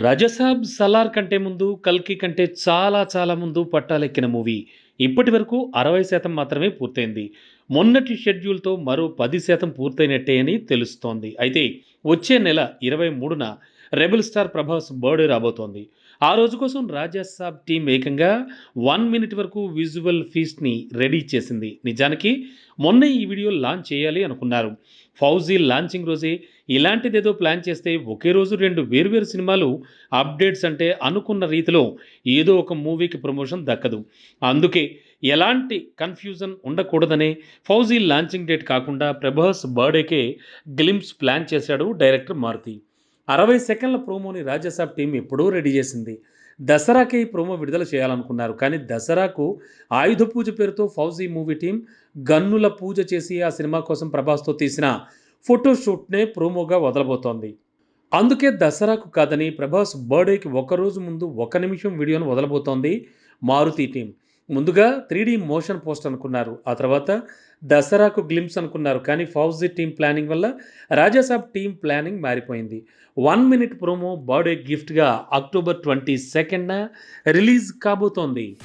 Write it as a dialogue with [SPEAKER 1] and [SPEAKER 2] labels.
[SPEAKER 1] రజసాబ్ సలార్ కంటే ముందు కల్కి కంటే చాలా చాలా ముందు పట్టాలెక్కిన మూవీ. ఇప్పటి వరకు అరవై శాతం మాత్రమే పూర్తయింది. మొన్నటి షెడ్యూల్తో మరో పది శాతం పూర్తయినట్టే అని తెలుస్తోంది. అయితే వచ్చే నెల ఇరవై మూడున రెబుల్ స్టార్ ప్రభాస్ బర్డే రాబోతోంది. ఆ రోజు కోసం రాజాసాబ్ టీం ఏకంగా వన్ మినిట్ వరకు విజువల్ ఫీస్ట్ని రెడీ చేసింది. నిజానికి మొన్న ఈ వీడియో లాంచ్ చేయాలి అనుకున్నారు. ఫౌజీ లాంచింగ్ రోజే ఇలాంటిదేదో ప్లాన్ చేస్తే ఒకే రోజు రెండు వేర్వేరు సినిమాలు అప్డేట్స్ అంటే అనుకున్న రీతిలో ఏదో ఒక మూవీకి ప్రమోషన్ దక్కదు. అందుకే ఎలాంటి కన్ఫ్యూజన్ ఉండకూడదనే ఫౌజీ లాంచింగ్ డేట్ కాకుండా ప్రభాస్ బర్త్డేకే గ్లిమ్స్ ప్లాన్ చేశాడు డైరెక్టర్ మారుతి. అరవై సెకండ్ల ప్రోమోని రాజ్యసభ టీం ఎప్పుడూ రెడీ చేసింది. దసరాకే ఈ ప్రోమో విడుదల చేయాలనుకున్నారు. కానీ దసరాకు ఆయుధ పూజ పేరుతో ఫౌజీ మూవీ టీం గన్నుల పూజ చేసి ఆ సినిమా కోసం ప్రభాస్తో తీసిన ఫోటోషూట్నే ప్రోమోగా వదలబోతోంది. అందుకే దసరాకు కాదని ప్రభాస్ బర్త్డేకి ఒక రోజు ముందు ఒక నిమిషం వీడియోను వదలబోతోంది మారుతి టీం. ముందుగా త్రీ మోషన్ పోస్ట్ అనుకున్నారు. ఆ తర్వాత దసరాకు గ్లిమ్స్ అనుకున్నారు. కానీ ఫౌజీ టీం ప్లానింగ్ వల్ల రాజాసాబ్ టీం ప్లానింగ్ మారిపోయింది. వన్ మినిట్ ప్రోమో బర్త్డే గిఫ్ట్గా అక్టోబర్ ట్వంటీ సెకండ్న రిలీజ్ కాబోతోంది.